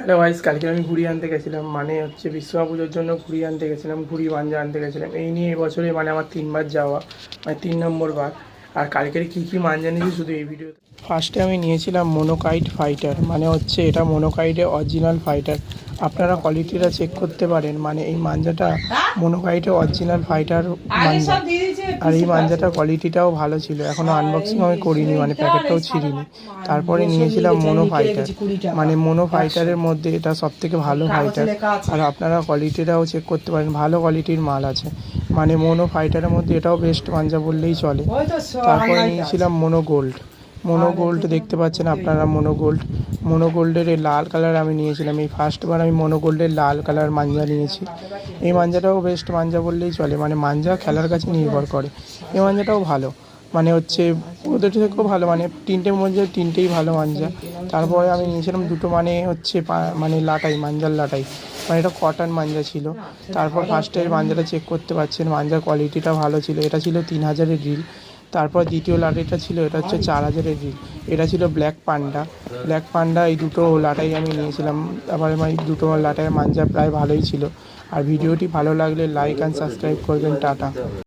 Hello vice কালকে আমি ঘুড়ি আনতে গেছিলাম মানে হচ্ছে বিশ্বকর্মা পুজোর জন্য ঘুড়ি আনতে গেছিলাম, ঘুড়ি মাঞ্জা আনতে গেছিলাম। এই নিয়ে এবছরে মানে আমার তিনবার যাওয়া মানে তিন নম্বর বার। আর কালকের কী কী মাঞ্জা নিয়েছি শুধু এই ভিডিওতে ফার্স্টে আমি নিয়েছিলাম মোনোকাইট ফাইটার মানে হচ্ছে এটা মোনোকাইটের অরিজিনাল ফাইটার আপনারা কোয়ালিটিটা চেক করতে পারেন মানে এই মাঞ্জাটা মোনোকাইটের অরিজিনাল ফাইটার মাঞ্জা। আর এই মাঞ্জাটার কোয়ালিটিটাও ভালো ছিল। এখনও আনবক্সিং আমি করিনি মানে প্যাকেটটাও ছিঁড়িনি। তারপরে নিয়েছিলাম মোনো ফাইটার মানে মোনো ফাইটারের মধ্যে এটা সব থেকে ভালো ফাইটার আর আপনারা কোয়ালিটিটাও চেক করতে পারেন, ভালো কোয়ালিটির মাল আছে। মানে মোনো ফাইটারের মধ্যে এটাও বেস্ট মাঞ্জা বললেই চলে। তারপরে নিয়েছিলাম মোনো গোল্ড মোনো গোল্ড দেখতে পাচ্ছেন আপনারা মোনো গোল্ড মোনো গোল্ডের এই লাল কালার আমি নিয়েছিলাম। এই ফার্স্টবার আমি মোনো গোল্ডের লাল কালার মাঞ্জা নিয়েছি। এই মাঞ্জাটাও বেস্ট মাঞ্জা বললেই চলে। মানে মাঞ্জা খেলার কাছে নির্ভর করে। এই মাঞ্জাটাও ভালো। মানে হচ্ছে ওদের থেকেও ভালো। মানে তিনটের মধ্যে তিনটেই ভালো মাঞ্জা। তারপরে আমি নিয়েছিলাম দুটো মানে হচ্ছে মানে লাটাই, মাঞ্জার লাটাই। মানে এটা কটন মাঞ্জা ছিল। তারপর ফার্স্টের মাঞ্জাটা চেক করতে পারছেন। মাঞ্জার কোয়ালিটিটা ভালো ছিল। এটা ছিল তিন হাজারের রিল তারপর দ্বিতীয় লাটাইটা ছিল, এটা হচ্ছে চার হাজারের রিল এটা ছিল ব্ল্যাক পান্ডা। ব্ল্যাক পান্ডা, এই দুটো লাটাই আমি নিয়েছিলাম। তারপরে আমার এই দুটো লাটাইয়ের মাঞ্জা প্রায় ভালোই ছিল। আর ভিডিওটি ভালো লাগলে লাইক অ্যান্ড সাবস্ক্রাইব করবেন। টাটা।